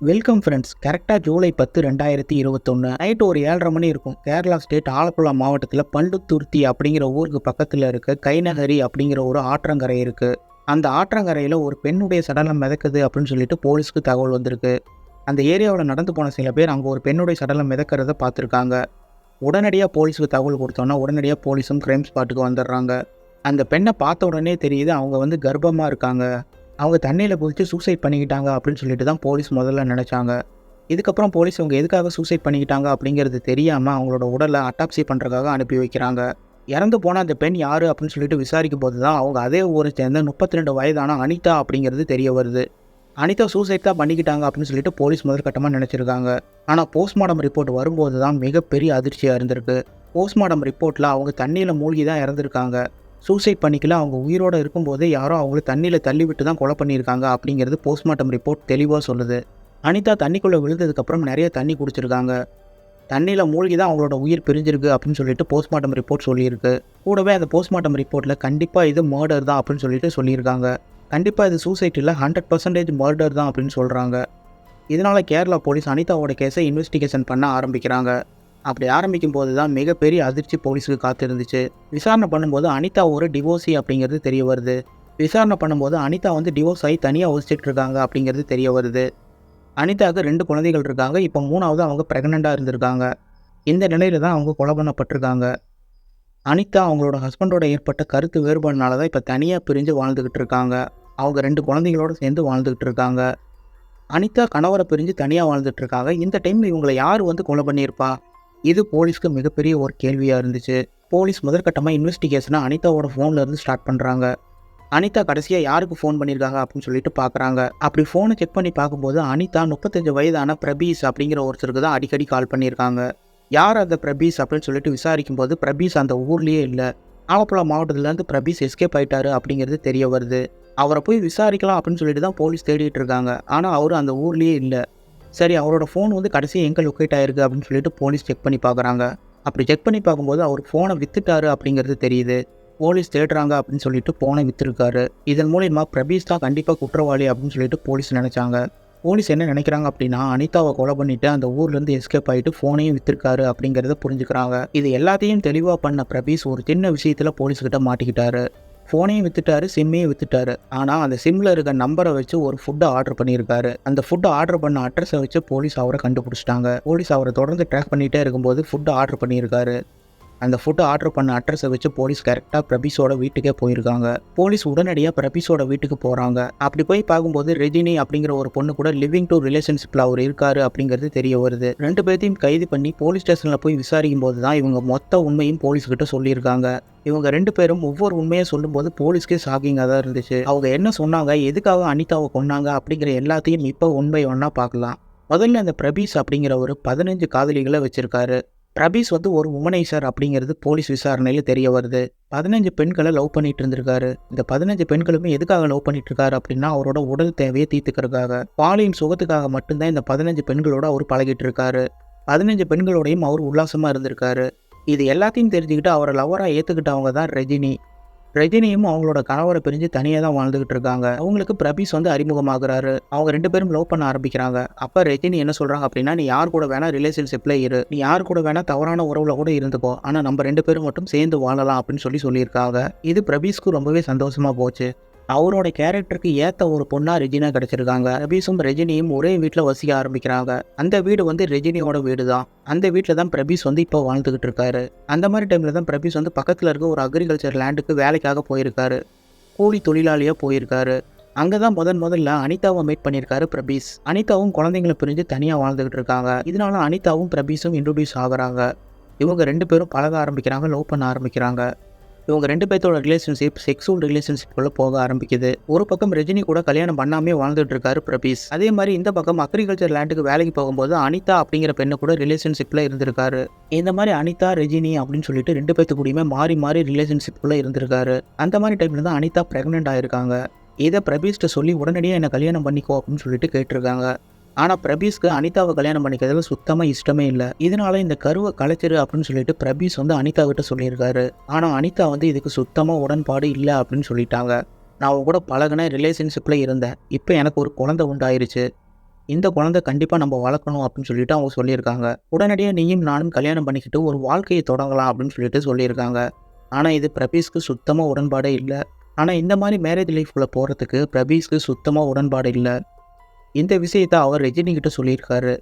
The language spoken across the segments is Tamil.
வெல்கம் ஃப்ரெண்ட்ஸ் கரெக்டாக ஜூலை பத்து ரெண்டாயிரத்தி இருபத்தொன்று நைட் ஒரு ஏழரை மணி இருக்கும். கேரளா ஸ்டேட் ஆலப்புழா மாவட்டத்தில் பண்டுத்துர்த்தி அப்படிங்கிற ஊருக்கு பக்கத்தில் இருக்க. கைநகரி அப்படிங்கிற ஒரு ஆற்றங்கரை இருக்குது அந்த ஆற்றங்கரையில் ஒரு பெண்ணுடைய சடலம் மிதக்குது அப்படின்னு சொல்லிட்டு போலீஸ்க்கு தகவல் வந்திருக்கு. அந்த ஏரியாவில் நடந்து போன சில பேர் அங்கே ஒரு பெண்ணுடைய சடலம் மிதக்கிறத பார்த்துருக்காங்க. உடனடியாக போலீஸுக்கு தகவல் கொடுத்தோன்னா உடனடியாக போலீஸும் கிரைம் ஸ்பாட்டுக்கு வந்துடுறாங்க. அந்த பெண்ணை பார்த்த உடனே தெரியுது அவங்க வந்து கர்ப்பமாக இருக்காங்க. அவங்க தண்ணியில் குதித்து சூசைட் பண்ணிக்கிட்டாங்க அப்படின்னு சொல்லிட்டு தான் போலீஸ் முதல்ல நினச்சாங்க. இதுக்கப்புறம் போலீஸ் அவங்க எதுக்காக சூசைட் பண்ணிக்கிட்டாங்க அப்படிங்கிறது தெரியாமல் அவங்களோட உடலை அட்டாப்சி பண்ணுறதுக்காக அனுப்பி வைக்கிறாங்க. இறந்து போன அந்த பெண் யார் அப்படின்னு சொல்லிட்டு விசாரிக்கும் போது தான் அவங்க அதே ஊரை சேர்ந்த முப்பத்தி ரெண்டு வயதான அனிதா அப்படிங்கிறது தெரிய வருது. அனிதா சூசைட் தான் பண்ணிக்கிட்டாங்க அப்படின்னு சொல்லிட்டு போலீஸ் முதற்கட்டமாக நினச்சிருக்காங்க. ஆனால் போஸ்ட்மார்ட்டம் ரிப்போர்ட் வரும்போது தான் மிகப்பெரிய அதிர்ச்சியாக இருந்திருக்கு. போஸ்ட்மார்ட்டம் ரிப்போர்ட்டில் அவங்க தண்ணியில் மூழ்கி தான் இறந்துருக்காங்க. சூசைட் பண்ணிக்கல. அவங்க உயிரோடு இருக்கும்போதே யாரோ அவங்கள தண்ணியில் தள்ளி விட்டு தான் கொலை பண்ணியிருக்காங்க அப்படிங்கிறது போஸ்ட்மார்ட்டம் ரிப்போர்ட் தெளிவாக சொல்லுது. அனிதா தண்ணிக்குள்ளே விழுந்ததுக்கப்புறம் நிறைய தண்ணி குடிச்சிருக்காங்க. தண்ணியில் மூழ்கி தான் அவங்களோட உயிர் பிரிஞ்சிருக்கு அப்படின்னு சொல்லிட்டு போஸ்ட்மார்ட்டம் ரிப்போர்ட் சொல்லியிருக்கு. கூடவே அந்த போஸ்ட்மார்ட்டம் ரிப்போர்ட்டில் கண்டிப்பாக இது மர்டர் தான் அப்படின்னு சொல்லிட்டு சொல்லியிருக்காங்க. கண்டிப்பாக இது சூசைட்டில் ஹண்ட்ரட் பர்சன்டேஜ் மர்டர் தான் அப்படின்னு சொல்கிறாங்க இதனால் கேரளா போலீஸ் அனிதாவோட கேஸை இன்வெஸ்டிகேஷன் பண்ண ஆரம்பிக்கிறாங்க. அப்படி ஆரம்பிக்கும் போது தான் மிகப்பெரிய அதிர்ச்சி போலீஸுக்கு காத்திருந்துச்சு. விசாரணை பண்ணும்போது அனிதா ஒரு டிவோர்ஸி அப்படிங்கிறது தெரிய வருது. விசாரணை பண்ணும்போது அனிதா வந்து டிவோர்ஸ் ஆகி தனியாக வசிச்சிட்டு இருக்காங்க அப்படிங்கிறது தெரிய வருது. அனிதாவுக்கு ரெண்டு குழந்தைகள் இருக்காங்க. இப்போ மூணாவது அவங்க ப்ரெக்னெண்ட்டாக இருந்திருக்காங்க. இந்த நிலையில் தான் அவங்க கொலை பண்ணப்பட்டிருக்காங்க. அனிதா அவங்களோட ஹஸ்பண்டோட ஏற்பட்ட கருத்து வேறுபாடுனால தான் இப்போ தனியாக பிரிஞ்சு வாழ்ந்துக்கிட்டு இருக்காங்க. அவங்க ரெண்டு குழந்தைகளோடு சேர்ந்து வாழ்ந்துக்கிட்டு இருக்காங்க. அனிதா கணவரை பிரிஞ்சு தனியாக வாழ்ந்துட்டு இருக்காங்க. இந்த டைமில் இவங்களை யார் வந்து கொலை பண்ணியிருப்பா? இது போலீஸ்க்கு மிகப்பெரிய ஒரு கேள்வியாக இருந்துச்சு. போலீஸ் முதற்கட்டமாக இன்வெஸ்டிகேஷனை அனிதாவோட ஃபோனில் இருந்து ஸ்டார்ட் பண்ணுறாங்க அனிதா கடைசியாக யாருக்கு ஃபோன் பண்ணியிருக்காங்க அப்படின்னு சொல்லிட்டு பார்க்குறாங்க அப்படி ஃபோனை செக் பண்ணி பார்க்கும்போது அனிதா முப்பத்தஞ்சு வயதான பிரபீஸ் அப்படிங்கிற ஒருத்தருக்கு தான் அடிக்கடி கால் பண்ணியிருக்காங்க யார் அந்த பிரபீஸ் அப்படின்னு சொல்லிட்டு விசாரிக்கும் போது பிரபீஸ் அந்த ஊர்லேயே இல்லை. ஆலப்புழா மாவட்டத்துலேருந்து பிரபீஸ் எஸ்கேப் ஆயிட்டாரு அப்படிங்கிறது தெரிய வருது. அவரை போய் விசாரிக்கலாம் அப்படின்னு சொல்லிட்டு தான் போலீஸ் தேடிட்டு இருக்காங்க. ஆனால் அவர் அந்த ஊர்லேயே இல்லை. சரி அவரோட ஃபோன் வந்து கடைசியாக எங்கே லொக்கேட் ஆயிருக்கு அப்படின்னு சொல்லிட்டு போலீஸ் செக் பண்ணி பார்க்குறாங்க அப்படி செக் பண்ணி பார்க்கும்போது அவர் ஃபோனை வித்துட்டாரு அப்படிங்கிறது தெரியுது. போலீஸ் தேடுறாங்க அப்படின்னு சொல்லிட்டு ஃபோனை விற்றுருக்காரு இதன் மூலயமா பிரபீஸ் தான் கண்டிப்பாக குற்றவாளி அப்படின்னு சொல்லிட்டு போலீஸ் நினச்சாங்க. போலீஸ் என்ன நினைக்கிறாங்க அப்படின்னா அனிதாவை கொலை பண்ணிட்டு அந்த ஊர்லேருந்து எஸ்கேப் ஆகிட்டு ஃபோனையும் விற்றுருக்காரு அப்படிங்கிறத புரிஞ்சுக்கிறாங்க. இது எல்லாத்தையும் தெளிவாக பண்ண பிரபீஸ் ஒரு சின்ன விஷயத்தில் போலீஸ்கிட்ட மாட்டிக்கிட்டாரு. ஃபோனையும் வித்துட்டாரு சிம்மையும் வித்துட்டாரு. ஆனால் அந்த சிம்மில் இருக்க நம்பரை வச்சு ஒரு ஃபுட்டை ஆர்டர் பண்ணியிருக்காரு. அந்த ஃபுட்டை ஆர்டர் பண்ண அட்ரஸை வச்சு போலீஸ் அவரை கண்டுபிடிச்சிட்டாங்க. போலீஸ் அவரை தொடர்ந்து ட்ராக் பண்ணிகிட்டே இருக்கும்போது ஃபுட்டை ஆர்டர் பண்ணியிருக்காரு. அந்த ஃபுட்டை ஆர்டர் பண்ண அட்ரஸை வச்சு போலீஸ் கரெக்டாக பிரபீஸோட வீட்டுக்கே போயிருக்காங்க. போலீஸ் உடனடியாக பிரபீஸோட வீட்டுக்கு போகிறாங்க அப்படி போய் பார்க்கும்போது ரெஜினி அப்படிங்கிற ஒரு பொண்ணு கூட லிவிங் டு ரிலேஷன்ஷிப்பில் அவர் இருக்காரு அப்படிங்கிறது தெரிய வருது. ரெண்டு பேர்த்தையும் கைது பண்ணி போலீஸ் ஸ்டேஷனில் போய் விசாரிக்கும் போது தான் இவங்க மொத்த உண்மையும் போலீஸ்கிட்ட சொல்லியிருக்காங்க. இவங்க ரெண்டு பேரும் ஒவ்வொரு உண்மையை சொல்லும்போது போலீஸ்க்கே ஷாக்கிங்காக தான் இருந்துச்சு. அவங்க என்ன சொன்னாங்க எதுக்காக அனிதாவை கொன்னாங்க அப்படிங்கிற எல்லாத்தையும் இப்போ உண்மை ஒன்றா பார்க்கலாம். முதல்ல அந்த பிரபீஸ் அப்படிங்கிற ஒரு பதினஞ்சு காதலிகளை வச்சிருக்காரு. பிரபீஸ் வந்து ஒரு உமனைசர் அப்படிங்கிறது போலீஸ் விசாரணையில் தெரிய வருது. பதினஞ்சு பெண்களை லவ் பண்ணிட்டு இருந்திருக்காரு. இந்த பதினஞ்சு பெண்களுமே எதுக்காக லவ் பண்ணிட்டு இருக்காரு அப்படின்னா அவரோட உடல் தேவையை தீர்த்துக்கிறதுக்காக. பாலியின் சுகத்துக்காக மட்டும்தான் இந்த பதினஞ்சு பெண்களோட அவர் பழகிட்டு இருக்காரு. பதினஞ்சு பெண்களோடையும் அவர் உல்லாசமாக இருந்திருக்காரு. இது எல்லாத்தையும் தெரிஞ்சுக்கிட்டு அவரை லவராக ஏற்றுக்கிட்டவங்க தான் ரஜினி. ரஜினியும் அவங்களோட கணவரை பிரிஞ்சு தனியாக தான் வாழ்ந்துகிட்டு இருக்காங்க. அவங்களுக்கு பிரபீஸ் வந்து அறிமுகமாகிறாரு. அவங்க ரெண்டு பேரும் லவ் பண்ண ஆரம்பிக்கிறாங்க. அப்போ ரஜினி என்ன சொல்கிறாங்க அப்படின்னா நீ யார் கூட வேணா ரிலேஷன்ஷிப்ல இரு. நீ யார் கூட வேணா தவறான உறவுல கூட இருந்துக்கோ. ஆனால் நம்ம ரெண்டு பேரும் மட்டும் சேர்ந்து வாழலாம் அப்படின்னு சொல்லி சொல்லியிருக்காங்க. இது பிரபீஸ்க்கு ரொம்பவே சந்தோஷமா போச்சு. அவரோட கேரக்டருக்கு ஏற்ற ஒரு பொண்ணா ரெஜினா கிடச்சிருக்காங்க. பிரபீஸும் ரெஜினியும் ஒரே வீட்டில் வசிக்க ஆரம்பிக்கிறாங்க. அந்த வீடு வந்து ரெஜினியோட வீடு தான் அந்த வீட்டில் தான் பிரபீஸ் வந்து இப்போ வாழ்ந்துக்கிட்டு இருக்காரு. அந்த மாதிரி டைமில் தான் பிரபீஸ் வந்து பக்கத்தில் இருக்க ஒரு அக்ரிகல்ச்சர் லேண்டுக்கு வேலைக்காக போயிருக்காரு. கூலி தொழிலாளியாக போயிருக்காரு. அங்கே தான் முதன் முதல்ல அனிதாவை மீட் பண்ணியிருக்காரு பிரபீஸ். அனிதாவும் குழந்தைங்களை பிரிஞ்சு தனியாக வாழ்ந்துகிட்டு இருக்காங்க. இதனால அனிதாவும் பிரபீஸும் இன்ட்ரடியூஸ் ஆகுறாங்க. இவங்க ரெண்டு பேரும் பழக ஆரம்பிக்கிறாங்க லவ் பண்ண ஆரம்பிக்கிறாங்க. இவங்க ரெண்டு பேர்த்தோட ரிலேஷன்ஷிப் செக்ஸுவல் ரிலேஷன்ஷிப்குள்ளே போக ஆரம்பிக்குது. ஒரு பக்கம் ரஜினி கூட கல்யாணம் பண்ணாமே வாழ்ந்துட்டு இருக்காரு பிரபீஸ் அதே மாதிரி இந்த பக்கம் அக்ரிகல்ச்சர் லேண்டுக்கு வேலைக்கு போகும்போது அனிதா அப்படிங்கிற பெண்ணு கூட ரிலேஷன்ஷிப்பில் இருந்திருக்காரு. இந்த மாதிரி அனிதா ரஜினி அப்படின்னு சொல்லிட்டு ரெண்டு பேர்த்து கூடயுமே மாறி மாறி ரிலேஷன்ஷிப்குள்ளே இருந்திருக்காரு. அந்த மாதிரி டைமில் தான் அனிதா ப்ரெக்னென்ட் ஆயிருக்காங்க. இதை பிரபீஸ்ட்டு சொல்லி உடனடியாக என்னை கல்யாணம் பண்ணிக்கோ அப்படின்னு சொல்லிட்டு கேட்டிருக்காங்க. ஆனால் பிரபீஸ்க்கு அனிதாவை கல்யாணம் பண்ணிக்கிறதுல சுத்தமாக இஷ்டமே இல்லை. இதனால இந்த கருவை கலைச்சிரு அப்படின்னு சொல்லிட்டு பிரபீஸ் வந்து அனிதா கிட்ட சொல்லியிருக்காரு. ஆனால் அனிதா வந்து இதுக்கு சுத்தமாக உடன்பாடு இல்லை அப்படின்னு சொல்லிட்டாங்க. நான் அவங்க கூட பழகின ரிலேஷன்ஷிப்பில் இருந்தேன். இப்போ எனக்கு ஒரு குழந்தை உண்டாயிருச்சு. இந்த குழந்தை கண்டிப்பாக நம்ம வளர்க்கணும் அப்படின்னு சொல்லிட்டு அவங்க சொல்லியிருக்காங்க. உடனடியாக நீயும் நானும் கல்யாணம் பண்ணிக்கிட்டு ஒரு வாழ்க்கையை தொடங்கலாம் அப்படின்னு சொல்லிட்டு சொல்லியிருக்காங்க. ஆனால் இது பிரபீஸ்க்கு சுத்தமாக உடன்பாடே இல்லை. ஆனால் இந்த மாதிரி மேரேஜ் லைஃப்பில் போகிறதுக்கு பிரபீஸ்க்கு சுத்தமாக உடன்பாடு இல்லை. இந்த விஷயத்தை அவர் ரஜினி கிட்ட சொல்லியிருக்காரு.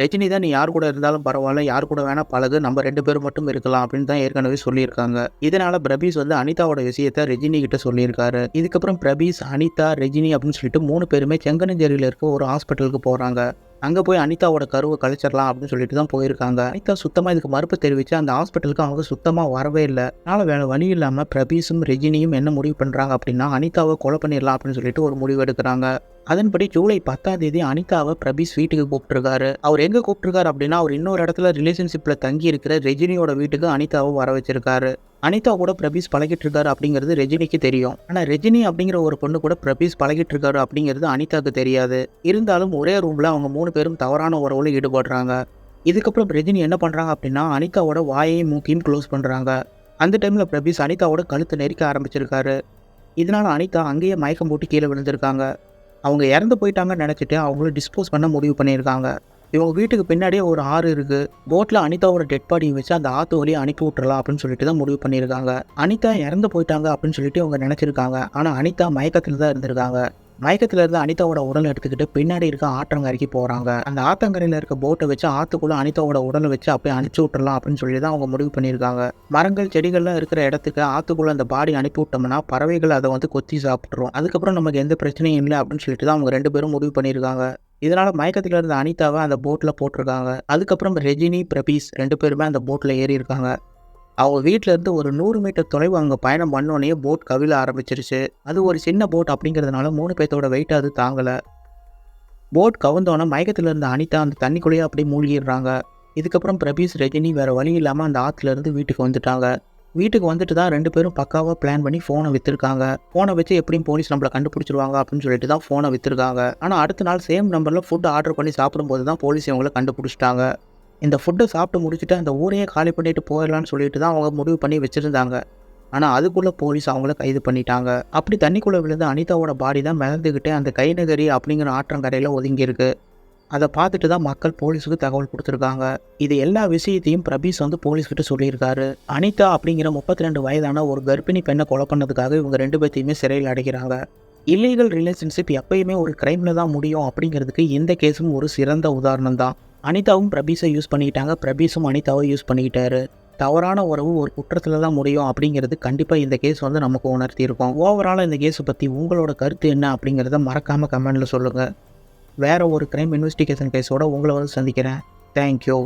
ரஜினி தான் நீ யார் கூட இருந்தாலும் பரவாயில்ல யார் கூட வேணால் பழகு நம்ம ரெண்டு பேரும் மட்டும் இருக்கலாம் அப்படின்னு தான் ஏற்கனவே சொல்லியிருக்காங்க. இதனால பிரபீஸ் வந்து அனிதாவோட விஷயத்த ரஜினி கிட்ட சொல்லியிருக்காரு. இதுக்கப்புறம் பிரபீஸ் அனிதா ரஜினி அப்படின்னு சொல்லிட்டு மூணு பேருமே செங்கனஞ்சேரியில் இருக்க ஒரு ஹாஸ்பிட்டலுக்கு போகிறாங்க அங்கே போய் அனிதாவோட கருவை கழிச்சிடலாம் அப்படின்னு சொல்லிட்டு தான் போயிருக்காங்க. அனிதா சுத்தமாக இதுக்கு மறுப்பு தெரிவித்து அந்த ஹாஸ்பிட்டலுக்கு அவங்க சுத்தமாக வரவே இல்லை. அதனால் வேறு வழி இல்லாமல் பிரபீஸும் ரஜினியும் என்ன முடிவு பண்ணுறாங்க அப்படின்னா அனிதாவை கொலை பண்ணிடலாம் அப்படின்னு சொல்லிட்டு ஒரு முடிவு எடுக்கிறாங்க. அதன்படி ஜூலை பத்தாம் தேதி அனிதாவை பிரபீஸ் வீட்டுக்கு கூப்பிட்டுருக்காரு. அவர் எங்கே கூப்பிட்டுருக்காரு அப்படின்னா அவர் இன்னொரு இடத்துல ரிலேஷன்ஷிப்பில் தங்கி இருக்கிற ரெஜினியோட வீட்டுக்கு அனிதாவை வர வச்சிருக்காரு. அனிதா கூட பிரபீஸ் பழகிட்டு இருக்காரு அப்படிங்கிறது ரெஜினிக்கு தெரியும். ஆனால் ரெஜினி அப்படிங்கிற ஒரு பொண்ணு கூட பிரபீஸ் பழகிட்டு இருக்காரு அப்படிங்கிறது அனிதாவுக்கு தெரியாது. இருந்தாலும் ஒரே ரூமில் அவங்க மூணு பேரும் தவறான உறவுல ஈடுபடுறாங்க. இதுக்கப்புறம் ரெஜினி என்ன பண்ணுறாங்க அப்படின்னா அனிதாவோட வாயையும் மூக்கையும் க்ளோஸ் பண்ணுறாங்க அந்த டைமில் பிரபீஸ் அனிதாவோட கழுத்தை நெரிக்க ஆரம்பிச்சிருக்காரு. இதனால அனிதா அங்கேயே மயக்கம் போட்டு கீழே விழுந்திருக்காங்க. அவங்க இறந்து போயிட்டாங்கன்னு நினச்சிட்டு அவங்கள டிஸ்போஸ் பண்ண முடிவு பண்ணியிருக்காங்க. இவங்க வீட்டுக்கு பின்னாடியே ஒரு ஆறு இருக்குது போட்டில் அனிதாவோட டெட் பாடியை வச்சு அந்த ஆற்று வழியை அனுப்பி விட்டுறலாம் அப்படின்னு சொல்லிட்டு தான் முடிவு பண்ணியிருக்காங்க. அனிதா இறந்து போயிட்டாங்க அப்படின்னு சொல்லிட்டு அவங்க நினச்சிருக்காங்க. ஆனால் அனிதா மயக்கத்தில் தான் இருந்திருக்காங்க. மயக்கத்தில் இருந்து அனிதாவோட உடலை எடுத்துக்கிட்டு பின்னாடி இருக்க ஆற்றங்கரைக்கு போகிறாங்க அந்த ஆத்தங்கரையில் இருக்க போட்டை வச்சு ஆற்றுக்குள்ளே அனிதாவோட உடலை வச்சு அப்படியே அனுப்பிச்சி விட்டுறலாம் அப்படின்னு சொல்லி தான் அவங்க முடிவு பண்ணியிருக்காங்க. மரங்கள் செடிகள்லாம் இருக்கிற இடத்துக்கு ஆற்றுக்குள்ளே அந்த பாடி அனுப்பி விட்டோம்னா பறவைகள் அதை வந்து கொத்தி சாப்பிட்றோம் அதுக்கப்புறம் நமக்கு எந்த பிரச்சனையும் இல்லை அப்படின்னு சொல்லிட்டு தான் அவங்க ரெண்டு பேரும் முடிவு பண்ணியிருக்காங்க. இதனால் மயக்கத்தில் இருந்த அனிதாவை அந்த போட்டில் போட்டிருக்காங்க. அதுக்கப்புறம் ரெஜினி பிரபீஸ் ரெண்டு பேருமே அந்த போட்டில் ஏறி இருக்காங்க அவங்க வீட்டில் இருந்து ஒரு நூறு மீட்டர் தொலைவு அங்கே பயணம் பண்ணோடனே போட் கவிழ ஆரம்பிச்சிருச்சு. அது ஒரு சின்ன போட் அப்படிங்கிறதுனால மூணு பேர்த்தோட வெயிட் அது தாங்கலை. போட் கவுந்தோன்னே மயக்கத்தில் இருந்த அனிதா அந்த தண்ணிக்குள்ளேயே அப்படியே மூழ்கிடுறாங்க. இதுக்கப்புறம் பிரபீஸ் ரஜினி வேறு வழி இல்லாமல் அந்த ஆற்றுல இருந்து வீட்டுக்கு வந்துட்டாங்க. வீட்டுக்கு வந்துட்டு தான் ரெண்டு பேரும் பக்காவாக பிளான் பண்ணி ஃபோனை விற்றுருக்காங்க ஃபோனை வச்சு எப்படியும் போலீஸ் நம்மளை கண்டுபிடிச்சிருவாங்க அப்படின்னு சொல்லிட்டு தான் ஃபோனை விற்றுருக்காங்க ஆனால் அடுத்த நாள் சேம் நம்பரில் ஃபுட் ஆர்டர் பண்ணி சாப்பிடும்போது தான் போலீஸ் இவங்களை கண்டுபிடிச்சிட்டாங்க. இந்த ஃபுட்டை சாப்பிட்டு முடிச்சுட்டு அந்த ஊரையே காலி பண்ணிட்டு போயிடலான்னு சொல்லிட்டு தான் அவங்க முடிவு பண்ணி வச்சுருந்தாங்க. ஆனால் அதுக்குள்ளே போலீஸ் அவங்கள கைது பண்ணிட்டாங்க. அப்படி தண்ணிக்குள்ளே விழுந்த அனிதாவோட பாடி தான் மிதந்துக்கிட்டு அந்த கைநகரி அப்படிங்கிற ஆற்றங்கரையில் ஒதுங்கியிருக்கு. அதை பார்த்துட்டு தான் மக்கள் போலீஸுக்கு தகவல் கொடுத்துருக்காங்க. இது எல்லா விஷயத்தையும் பிரபீஸ் வந்து போலீஸ்கிட்ட சொல்லியிருக்காரு. அனிதா அப்படிங்கிற முப்பத்தி ரெண்டு வயதான ஒரு கர்ப்பிணி பெண்ணை கொலை பண்ணதுக்காக இவங்க ரெண்டு பேர்த்தையுமே சிறையில் அடைக்கிறாங்க இல்லீகல் ரிலேஷன்ஷிப் எப்பயுமே ஒரு க்ரைமில் தான் முடியும் அப்படிங்கிறதுக்கு இந்த கேஸும் ஒரு சிறந்த உதாரணம் தான் அனிதாவும் பிரபீஸை யூஸ் பண்ணிக்கிட்டாங்க. பிரபீஸும் அனிதாவை யூஸ் பண்ணிக்கிட்டாரு. தவறான உறவு ஒரு குற்றத்தில் தான் முடியும் அப்படிங்கிறது கண்டிப்பாக இந்த கேஸ் வந்து நமக்கு உணர்த்தியிருக்கோம். ஓவராலாக இந்த கேஸை பற்றி உங்களோட கருத்து என்ன அப்படிங்கிறத மறக்காமல் கமெண்டில் சொல்லுங்கள் வேறு ஒரு க்ரைம் இன்வெஸ்டிகேஷன் கேஸோடு உங்களை வந்து சந்திக்கிறேன். தேங்க்யூ